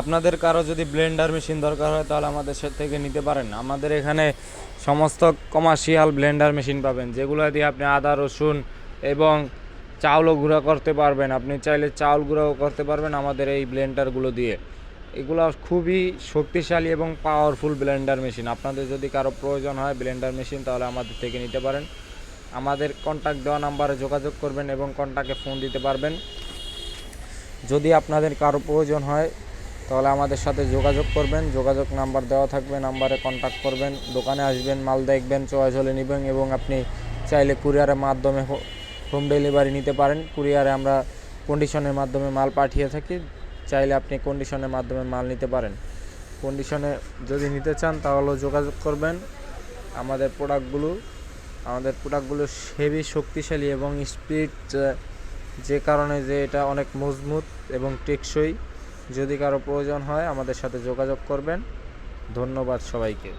আপনাদের কারও যদি ব্লেন্ডার মেশিন দরকার হয়, তাহলে আমাদের থেকে নিতে পারেন আমাদের এখানে সমস্ত কমার্শিয়াল ব্লেন্ডার মেশিন পাবেন, যেগুলো দিয়ে আপনি আদা, রসুন এবং চাউলও গুঁড়া করতে পারবেন। আপনি চাইলে চাউল গুঁড়াও করতে পারবেন আমাদের এই ব্লেন্ডারগুলো দিয়ে। এগুলো খুবই শক্তিশালী এবং পাওয়ারফুল ব্লেন্ডার মেশিন। আপনাদের যদি কারও প্রয়োজন হয় ব্লেন্ডার মেশিন, তাহলে আমাদের থেকে নিতে পারেন। আমাদের কন্ট্যাক্ট দেওয়া নাম্বারে যোগাযোগ করবেন এবং কন্ট্যাক্টে ফোন দিতে পারবেন। যদি আপনাদের কারও প্রয়োজন হয় তাহলে আমাদের সাথে যোগাযোগ করবেন, যোগাযোগ নাম্বার দেওয়া থাকবে, নাম্বারে কন্ট্যাক্ট করবেন, দোকানে আসবেন, মাল দেখবেন, চয়েস হলে নেবেন এবং আপনি চাইলে কুরিয়ারের মাধ্যমে হোম ডেলিভারি নিতে পারেন। কুরিয়ারে আমরা কন্ডিশনের মাধ্যমে মাল পাঠিয়ে থাকি, চাইলে আপনি কন্ডিশনের মাধ্যমে মাল নিতে পারেন। কন্ডিশনে যদি নিতে চান তাহলেও যোগাযোগ করবেন। আমাদের প্রোডাক্টগুলো আমাদের প্রোডাক্টগুলো হেভি শক্তিশালী এবং স্পিড যে কারণে যে এটা অনেক মজবুত এবং টেকসই। যদি কারও প্রয়োজন হয় আমাদের সাথে যোগাযোগ করবেন। ধন্যবাদ সবাইকে।